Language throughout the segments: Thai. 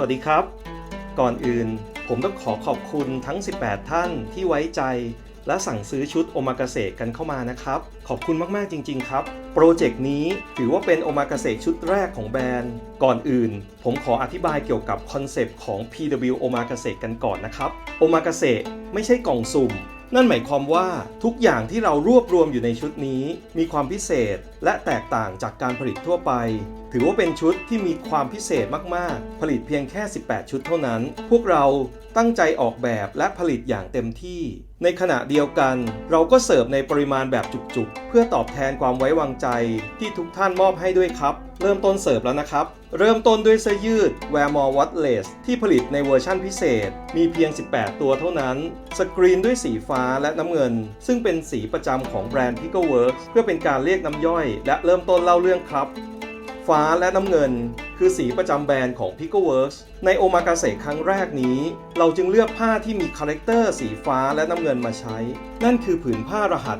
วัสดีครับ ก่อนอื่นผมต้องขอขอบคุณทั้ง 18 ท่านที่ไว้ใจ และสั่งซื้อชุดโอมากาเสะกันเข้ามานะครับ ขอบคุณมาก ๆ จริง ๆ ครับ โปรเจกต์นี้ถือว่าเป็นโอมากาเสะชุดแรกของแบรนด์ ก่อนอื่น ผมขออธิบายเกี่ยวกับคอนเซปต์ของ PW โอมากาเสะกันก่อนนะครับโอมากาเสะไม่ใช่กล่องสุ่ม นั่นหมายความว่าทุกอย่างที่เรารวบรวมอยู่ในชุดนี้ มีความพิเศษและแตกต่างจากการผลิตทั่วไป ถือว่าเป็นชุดที่มีความพิเศษมากๆ ผลิตเพียงแค่ 18 ชุดเท่านั้น พวกเราตั้งใจออกแบบและผลิตอย่างเต็มที่ ในขณะเดียวกัน เราก็เสิร์ฟในปริมาณแบบจุกๆ เพื่อตอบแทนความไว้วางใจที่ทุกท่านมอบให้ด้วยครับ เริ่มต้นเสิร์ฟแล้วนะครับ เริ่มต้นด้วยเสื้อยืด Wear More Watless ที่ผลิตในเวอร์ชั่นพิเศษ มีเพียง 18 ตัวเท่านั้น สกรีนด้วยสีฟ้าและน้ำเงิน ซึ่งเป็นสีประจำของแบรนด์ Pickleworks เพื่อเป็นการเรียกน้ำย่อย และเริ่มต้นเล่าเรื่องครับ ฟ้าและน้ำเงิน คือสีประจำแบรนด์ของ Pickleworks ในโอมากาเสะครั้งแรกนี้ เราจึงเลือกผ้าที่มีคาแรคเตอร์สีฟ้าและน้ำเงินมาใช้ นั่นคือผืนผ้ารหัส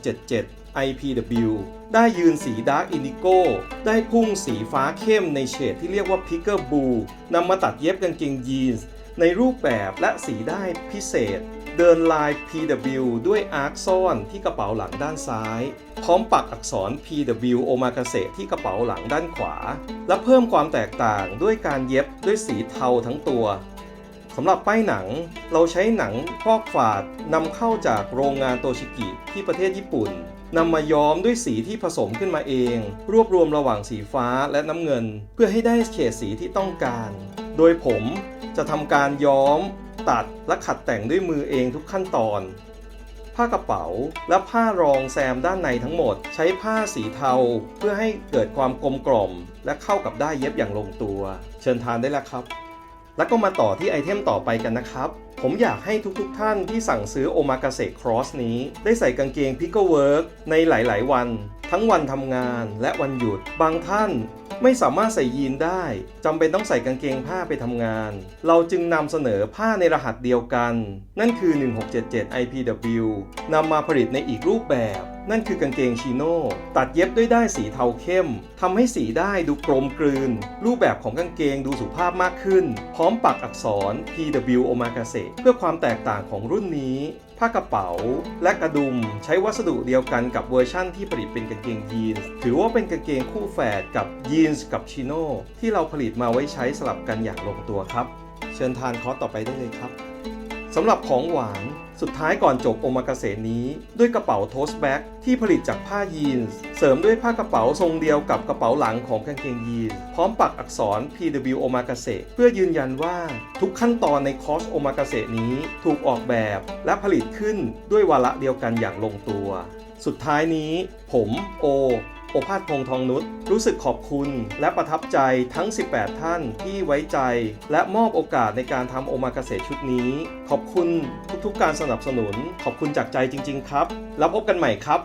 1677 IPW ได้ยืนสีดาร์กอินดิโก้ได้พุ่งสีฟ้าเข้มในเฉดที่เรียกว่า Picker Blue นำมาตัดเย็บกางเกงยีนส์ในรูปแบบและสีได้พิเศษ เดินลาย PW ด้วยอาร์คซ่อนที่กระเป๋าหลังด้านซ้าย พร้อมปักอักษร PW โอมากาเสะที่กระเป๋าหลังด้านขวา และเพิ่มความแตกต่างด้วยการเย็บด้วยสีเทาทั้งตัว สำหรับป้ายหนัง เราใช้หนังพอกฝาดนำเข้าจากโรงงานโตชิกิที่ประเทศญี่ปุ่นนำมาย้อมด้วยสีที่ผสมขึ้นมาเอง รวบรวมระหว่างสีฟ้าและน้ำเงิน เพื่อให้ได้เฉดสีที่ต้องการ โดยผมจะทำการย้อม ตัดและขัดแต่งด้วยมือเองทุกขั้นตอน ผ้ากระเป๋าและผ้ารองแซมด้านในทั้งหมด ใช้ผ้าสีเทา เพื่อให้เกิดความกลมกล่อม และเข้ากับได้เย็บอย่างลงตัว เชิญทานได้แล้วครับ แล้วก็มาต่อที่ไอเทมต่อไปกันนะครับ ผมอยากให้ทุกๆทท่านที่สั่งซื้อโอมากาเสะครอสนี้ ได้ใส่กางเกง Pickle Work ในหลายๆ วัน ทั้งวันทำงานและวันหยุด บางท่านไม่สามารถใส่ยีนได้จำเป็นต้องใส่กางเกงผ้าไปทำงาน เราจึงนำเสนอผ้าในรหัสเดียวกัน นั่นคือ 1677 IPW นำมาผลิตในอีกรูปแบบ นั่นคือกางเกงชิโน่ตัดเย็บด้วยด้ายสีเทาเข้มทำให้สีได้ดูกลมกลืน รูปแบบของกางเกงดูสุภาพมากขึ้น พร้อมปักอักษร PW Omakase เพื่อความแตกต่างของรุ่นนี้ผ้ากระเป๋า และกระดุมใช้วัสดุเดียวกันกับเวอร์ชั่นที่ผลิตเป็นกางเกงยีนส์ถือว่าเป็นกางเกงคู่แฝดกับยีนส์กับชิโน่ที่เราผลิตมาไว้ใช้สลับกันอย่างลงตัวครับ เชิญทานคอร์สต่อไปได้เลยครับ สำหรับของหวานสุดท้ายก่อนจบโอมากาเสะนี้ ด้วยกระเป๋าโทสแบ็กที่ผลิตจากผ้ายีนส์เสริมด้วยผ้ากระเป๋าทรงเดียวกับกระเป๋าหลังของกางเกงยีนส์พร้อมปักอักษร PW โอมากาเสะเพื่อยืนยันว่าทุกขั้นตอนในคอร์สโอมากาเสะนี้ถูกออกแบบและผลิตขึ้นด้วยวาระเดียวกันอย่างลงตัว สุดท้ายนี้ ผมโอ โอภาสพงษ์ทองนุชรู้สึกขอบคุณและประทับใจทั้ง 18 ท่านที่ไว้ใจ และมอบโอกาสในการทำโอมาเกษตรชุดนี้ ขอบคุณทุกๆการสนับสนุน ขอบคุณจากใจจริง ๆ ครับ แล้วพบกันใหม่ครับ